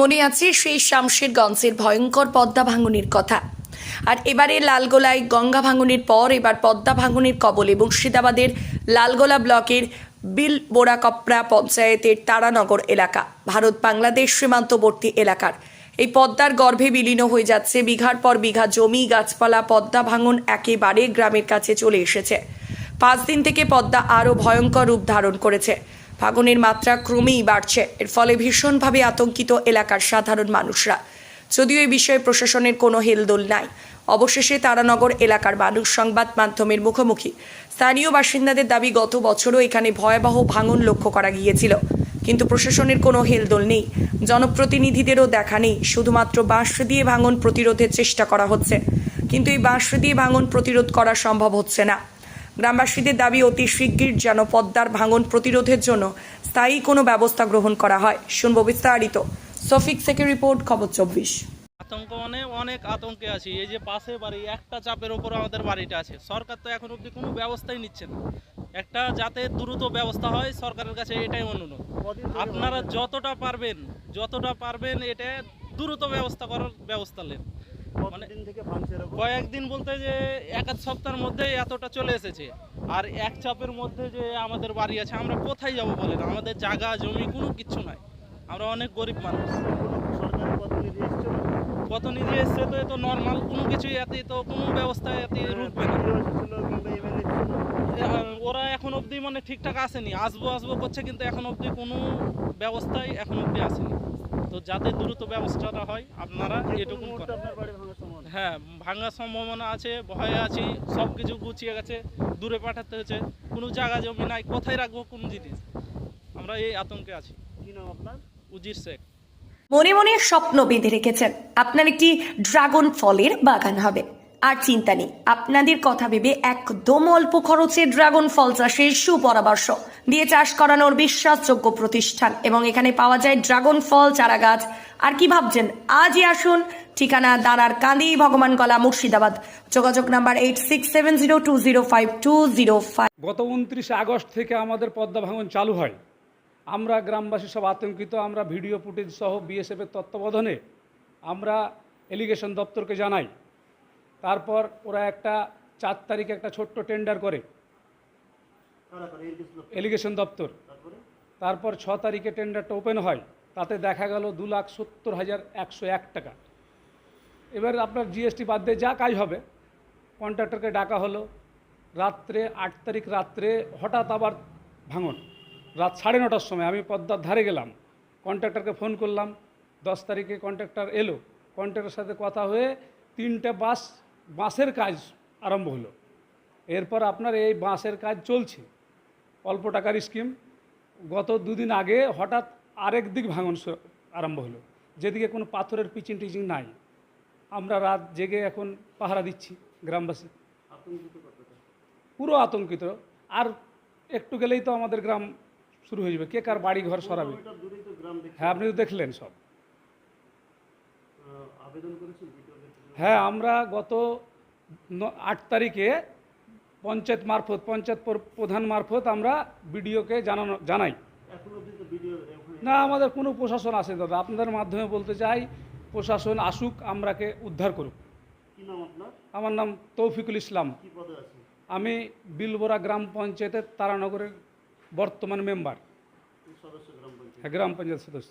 মনে আছে সেই শামশেরগঞ্জের ভয়ঙ্কর পদ্মা ভাঙনের কথা। আর এবারে লালগোলায় গঙ্গা ভাঙনের পর এবার পদ্মা ভাঙনের কবলে মুর্শিদাবাদের লালগোলা ব্লকের বিল বোরাকপড়া পঞ্চায়েতের তারানগর এলাকা, ভারত বাংলাদেশ সীমান্তবর্তী এলাকার। এই পদ্মার গর্ভে বিলীন হয়ে যাচ্ছে বিঘার পর বিঘা জমি, গাছপালা, পদ্মা ভাঙন একেবারে গ্রামের কাছে চলে এসেছে। পাঁচ দিন থেকে পদ্মা আরও ভয়ঙ্কর রূপ ধারণ করেছে। ভাঙনের মাত্রা ক্রমেই বাড়ছে। এর ফলে ভীষণভাবে আতঙ্কিত এলাকার সাধারণ মানুষরা। যদিও এই বিষয়ে প্রশাসনের কোনো হেলদোল নাই। অবশেষে তারানগর এলাকার মানুষ সংবাদ মাধ্যমের মুখোমুখি। স্থানীয় বাসিন্দাদের দাবি, গত বছরও এখানে ভয়াবহ ভাঙন লক্ষ্য করা গিয়েছিল। কিন্তু প্রশাসনের কোনো হেলদোল নেই। জনপ্রতিনিধিদেরও দেখা নেই। শুধুমাত্র বাঁশ দিয়ে ভাঙন প্রতিরোধের চেষ্টা করা হচ্ছে। কিন্তু এই বাঁশ দিয়ে ভাঙন প্রতিরোধ করা সম্ভব হচ্ছে না। গ্রামবাসীদের দাবি অতি শিগগির যেন পদ্মার ভাঙন প্রতিরোধের জন্য স্থায়ী কোনো ব্যবস্থা গ্রহণ করা হয়। শুনব বিস্তারিত। সফিক সেকের রিপোর্ট, খবর চব্বিশ। আতঙ্ক মানে অনেক আতঙ্কে আছি। এই যে পাশে বাড়ি, একটা চাপের ওপর আমাদের বাড়িটা আছে। সরকার তো এখন অবধি কোনো ব্যবস্থাই নিচ্ছে না। একটা যাতে দ্রুত ব্যবস্থা হয়, সরকারের কাছে এটাই অনুরোধ। আপনারা যতটা পারবেন যতটা পারবেন এটা দ্রুত ব্যবস্থা করার ব্যবস্থা নেন। কয়েকদিন বলতে যে এক আধ সপ্তাহের মধ্যে এতটা চলে এসেছে। আর এক চাপের মধ্যে যে আমাদের বাড়ি আছে আমরা কোথায় যাব বলেন? আমাদের জায়গা জমি কোনো কিচ্ছু নাই। আমরা অনেক গরিব মানুষ। কত নিজে এসছে? তো এত তো নর্মাল কোনো কিছু এতে তো কোনো ব্যবস্থা এতে রুখবে না এ, ওরা এখন অবধি মানে ঠিকঠাক আসেনি। আসব আসব করছে কিন্তু এখন অবধি কোনো ব্যবস্থাই এখন অবধি আসেনি। তো যাতে দ্রুত ব্যবস্থাটা হয় আপনারা এটুকু হ্যাঁ ভাঙার সম্ভাবনা আছে ভয়ে আছি সব কিছু গুছিয়ে গেছে দূরে পাঠাতে হচ্ছে কোনো জায়গা জমি নাই কোথায় রাখব কোন জিনিস? আমরা এই আতঙ্কে আছি। উজির শেখ। মনে মনে স্বপ্ন বেঁধে রেখেছেন। আপনার একটি ড্রাগন ফলের বাগান হবে। আর চিন্তা নেই, আপনাদের কথা ভেবে একদম অল্প খরচে ড্রাগন ফল চাষের সুপরামর্শ দিয়ে চাষ করানোর বিশ্বাসযোগ্য প্রতিষ্ঠান। এবং এখানে পাওয়া যায় ড্রাগন ফল চারা গাছ আর কি ভাবছেন? আজই আসুন। ঠিকানা দানার কান্দি, ভগবান কলা মুর্শিদাবাদ। যোগাযোগ number eight six seven zero two zero five two zero five. গত উনত্রিশে আগস্ট থেকে আমাদের পদ্মা ভাঙন চালু হয়। আমরা গ্রামবাসী সব আতঙ্কিত। আমরা ভিডিও ফুটেজ সহ বিএসএফের তত্ত্বাবধানে আমরা এলিগেশন দপ্তরকে জানাই। তারপর ওরা একটা চার তারিখে একটা ছোট্ট টেন্ডার করে। এলিগেশন দপ্তর। তারপর? ছ তারিখে টেন্ডারটা ওপেন হয় তাতে দেখা গেল দু লাখ সত্তর হাজার একশো এক টাকা। এবার আপনার জিএসটি বাদ দিয়ে যা কাজ হবে কন্ট্রাক্টরকে ডাকা হলো রাত্রে আট তারিখ রাত্রে হঠাৎ আবার ভাঙন। রাত সাড়ে নটার সময় আমি পদ্মার ধারে গেলাম কন্ট্রাক্টরকে ফোন করলাম দশ তারিখে কন্ট্রাক্টর এলো কন্ট্রাক্টরের সাথে কথা হয়ে তিনটে বাস বাসের কাজ আরম্ভ হলো। এরপর আপনার এই বাঁশের কাজ চলছে। অল্প টাকার স্কিম। গত দুদিন আগে হঠাৎ আরেক দিক ভাঙন আরম্ভ হলো। যেদিকে কোনো পাথরের পিচিং টিচিং নাই। আমরা রাত জেগে এখন পাহারা দিচ্ছি গ্রামবাসী। পুরো আতঙ্কিত। আর একটু গেলেই তো আমাদের গ্রাম শুরু হয়ে যাবে। কে কার বাড়ি ঘর সরাবে? হ্যাঁ আপনি তো দেখলেন সব। হ্যাঁ আমরা গত আট তারিখে পঞ্চায়েত মারফত পঞ্চায়েত প্রধান মারফত আমরা বিডিওকে জানানো জানাই। না আমাদের কোনো প্রশাসন আসে দাদা। আপনাদের মাধ্যমে বলতে চাই প্রশাসন আসুক আমরাকে উদ্ধার করুক। আমার নাম তৌফিকুল ইসলাম। আমি বিলবোরা গ্রাম পঞ্চায়েতের তারানগরের বর্তমান মেম্বার। হ্যাঁ গ্রাম পঞ্চায়েত সদস্য।